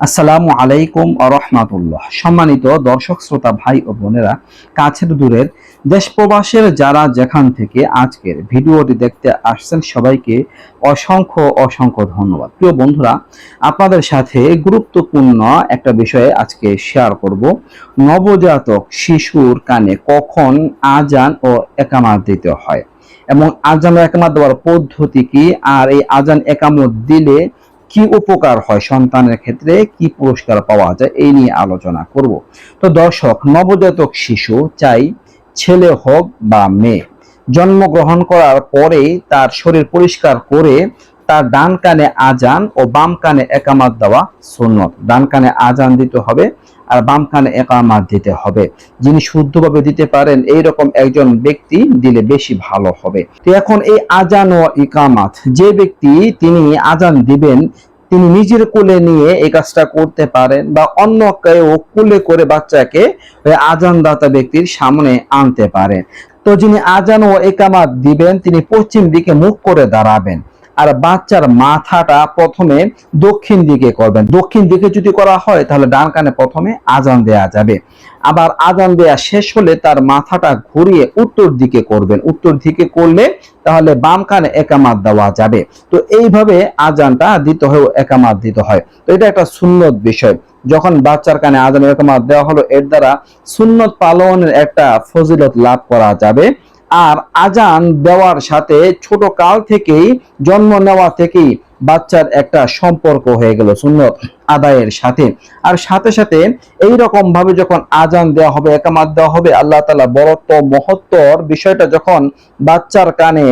আসসালামু আলাইকুম রহমাতুল্লাহ। সম্মানিত দর্শক, শ্রোতা, ভাই ও বোনেরা, কাছের দূরের দেশ প্রবাসের যারা যেখান থেকে আজকের ভিডিওটি দেখতে আসছেন, সবাইকে অসংখ্য অসংখ্য ধন্যবাদ। প্রিয় বন্ধুরা, আপনাদের সাথে গুরুত্বপূর্ণ একটা বিষয়ে আজকে শেয়ার করব। নবজাতক শিশুর কানে কখন আজান ও একামাত দিতে হয়? এবং আজান ও একামাত দেওয়ার পদ্ধতি কি? আর এই আজান একামত দিলে কি উপকার হয় সন্তানের ক্ষেত্রে? কি পুরস্কার পাওয়া যায়? এই নিয়ে আলোচনা করব। তো দর্শক, নবজাতক শিশু চাই ছেলে হোক বা মেয়ে। জন্মগ্রহণ করার পরে তার শরীর পরিষ্কার করে তার ডান কানে আজান ও বাম কানে একামাত দেওয়া সুন্নত। ডান কানে আজান দিতে হবে আর বাম কানে একামাত দিতে হবে। যিনি শুদ্ধভাবে দিতে পারেন এই রকম একজন ব্যক্তি দিলে বেশি ভালো হবে। তো এখন এই আজান ও ইকামাত, যে ব্যক্তি তিনি আজান দিবেন, তিনি নিজের কোলে নিয়ে এই কাজটা করতে পারেন বা অন্য কেউ কোলে করে বাচ্চাকে আজানদাতা ব্যক্তির সামনে আনতে পারেন তো যিনি আজান ও একামাত দিবেন, তিনি পশ্চিম দিকে মুখ করে দাঁড়াবেন। আর বাচ্চার মাথাটা প্রথমে দক্ষিণ দিকে করবেন। দক্ষিণ দিকে যদি করা হয়, তাহলে ডান কানে প্রথমে আজান দেয়া যাবে। আবার আজান দেয়া শেষ হলে তার মাথাটা ঘুরিয়ে উত্তর দিকে করবেন। উত্তর দিকে করলে তাহলে বাম কানে একামাত দেওয়া যাবে। তো এইভাবে আজানটা দিতে হয় ও একামাত দিতে হয়। তো এটা একটা সুন্নত বিষয়। যখন বাচ্চার কানে আজান একামাত দেওয়া হলো, এর দ্বারা সুন্নত পালনের একটা ফজিলত লাভ করা যাবে। আর আজান দেওয়ার সাথে ছোট কাল থেকেই জন্ম নেওয়া থেকেই বাচ্চার একটা সম্পর্ক হয়ে গেল, সুন্নত। আদায়ের সাথে। আর সাথে সাথে এই রকম ভাবে যখন আজান দেওয়া হবে, একামাত দেওয়া হবে, আল্লাহ তালা বরত্ব মহত্বর বিষয়টা যখন বাচ্চার কানে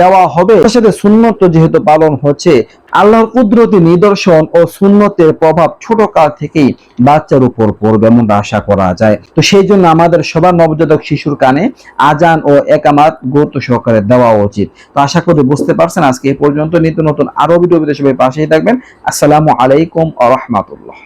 দেওয়া হবে, তার সাথে সুন্নত যেহেতু পালন হচ্ছে, আল্লাহর কুদরতি নিদর্শন ও সুন্নতের প্রভাব ছোট কাল থেকেই বাচ্চার উপর পড়বে এমনটা আশা করা যায়। তো সেই জন্য আমাদের সবার নবজাতক শিশুর কানে আজান ও একামাত গুরুত্ব সহকারে দেওয়া উচিত। তো আশা করি বুঝতে পারছেন, আজকে এই পর্যন্ত নিত্য নতুন আরও ভিডিও সবাই পাশেই থাকবেন। আসসালামু আলাইকুম আ রহমাতুল্লাহ।